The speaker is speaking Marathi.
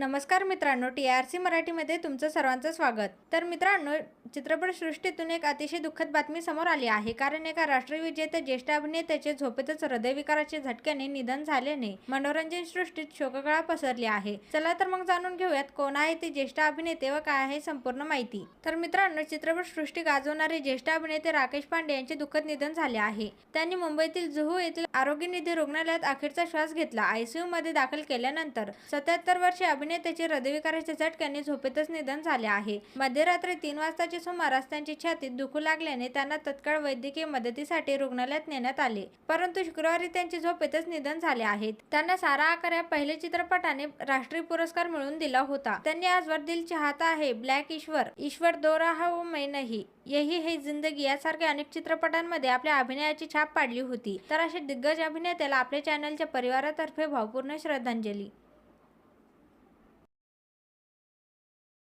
नमस्कार मित्रांनो टी आर सी मराठीमध्ये तुमचं सर्वांचं स्वागत. तर मित्रांनो चित्रपटसृष्टीतून एक अतिशय दुःखद बातमी समोर आली आहे. कारण एका राष्ट्रीय विजेत्या ज्येष्ठ अभिनेत्याचे झोपेतच हृदयविकाराच्या झटक्याने निधन झाल्याने मनोरंजन सृष्टीत शोककळा पसरली आहे. चला तर मग जाणून घेऊयात कोण आहे ते ज्येष्ठ अभिनेते व काय आहे संपूर्ण माहिती. तर मित्रांनो चित्रपटसृष्टी गाजवणारे ज्येष्ठ अभिनेते राकेश पांडे यांचे दुःखद निधन झाले आहे. त्यांनी मुंबईतील जुहू येथील आरोग्य निधी रुग्णालयात अखेरचा श्वास घेतला. आयसीयू मध्ये दाखल केल्यानंतर सत्याहत्तर वर्षीय त्याचे हृदयविकाराच्या झटक्याने झोपेतच निधन झाले आहे. मध्यरात्री तीन वाजताच्या सुमारास त्यांची छातीत दुखू लागल्याने त्यांना तत्काळ वैद्यकीय मदतीसाठी रुग्णालयात नेण्यात आले. परंतु शुक्रवारी त्यांचे झोपेतच निधन झाले आहेत. त्यांना सारा आकार या पहिल्या चित्रपटाने राष्ट्रीय पुरस्कार मिळवून दिला होता. त्यांनी आजवर दिल चाहता आहे ब्लॅक ईश्वर ईश्वर दोरा हा ओ मै नहीं. यही हे जिंदगी यासारख्या अनेक चित्रपटांमध्ये आपल्या अभिनयाची छाप पाडली होती. तर अशा दिग्गज अभिनेत्याला आपल्या चॅनलच्या परिवारातर्फे भावपूर्ण श्रद्धांजली.